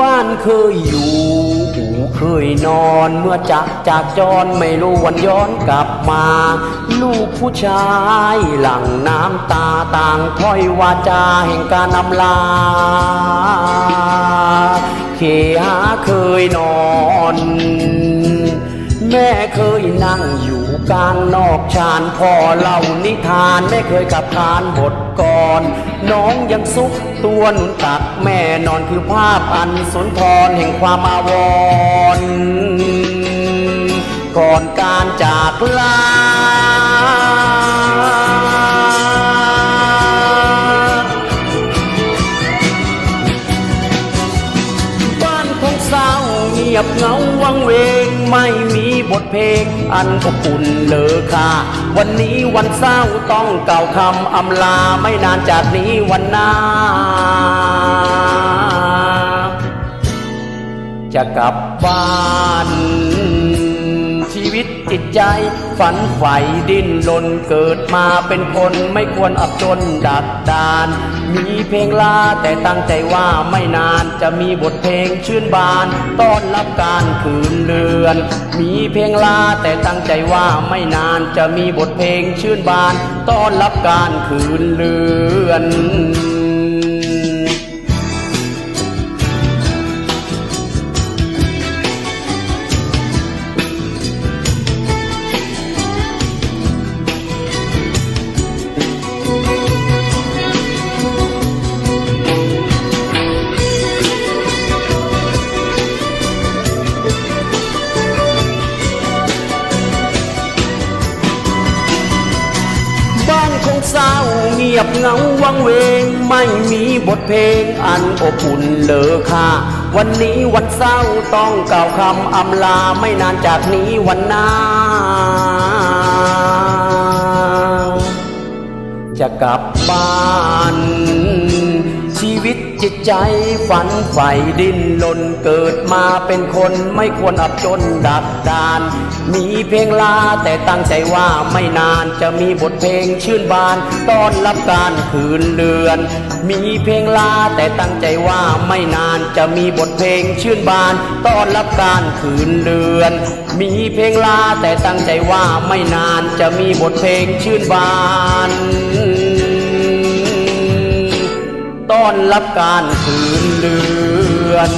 บ้านเคยอยู่อูเคยนอนเมื่อจากจากจรไม่รู้วันย้อนกลับมา ลูกผู้ชายหลั่งน้ำตาต่างถ้อยวาจาแห่งการนำลาเคหาเคยนอนแม่เคยนั่งอยู่กลางนอกชานพ่อเล่านิทานแม่เคยขับขานบทก่อ นน้องยังซุกตัวหนุนตักแม่นอนคือภาพอันสุนทรแห่งความอาวรณ์ก่อนการจากลา งียบเงาวังเวง ไม่มีบทเพลง อันอบอุ่นเลอค่าวันนี้วันเศร้าต้องเก่าคำอำลาไม่นานจากนี้วันหน้า จะกลับบ้าน จิตใจ ฝันใฝ่ดิ้นรนเกิดมาเป็นคนไม่ควรอับจนดักดาน มีเพลงลาแต่ตั้งใจว่าไม่นานจะมีบทเพลงชื่นบานต้อนรับการคืนเรือน มีเพลงลาแต่ตั้งใจว่าไม่นานจะมีบทเพลงชื่นบานต้อนรับการคืนเรือน งียบเงาวังเวง ไม่มีบทเพลงอันอบอุ่นเลอค่าวันนี้วันเศร้าต้องกล่าวคำอำลาไม่นานจากนี้วันหน้า จะกลับบ้าน ชีวิต จิตใจฝันใฝ่ดิ้นรนเกิดมาเป็นคนไม่ควรอับจนดักดาน มีเพลงลาแต่ตั้งใจว่าไม่นานจะมีบทเพลงชื่นบานต้อนรับการคืนเดือน มีเพลงลาแต่ตั้งใจว่าไม่นานจะมีบทเพลงชื่นบานต้อนรับการคืนเดือน มีเพลงลาแต่ตั้งใจว่าไม่นานจะมีบทเพลงชื่นบาน อนรับการคืนเดือน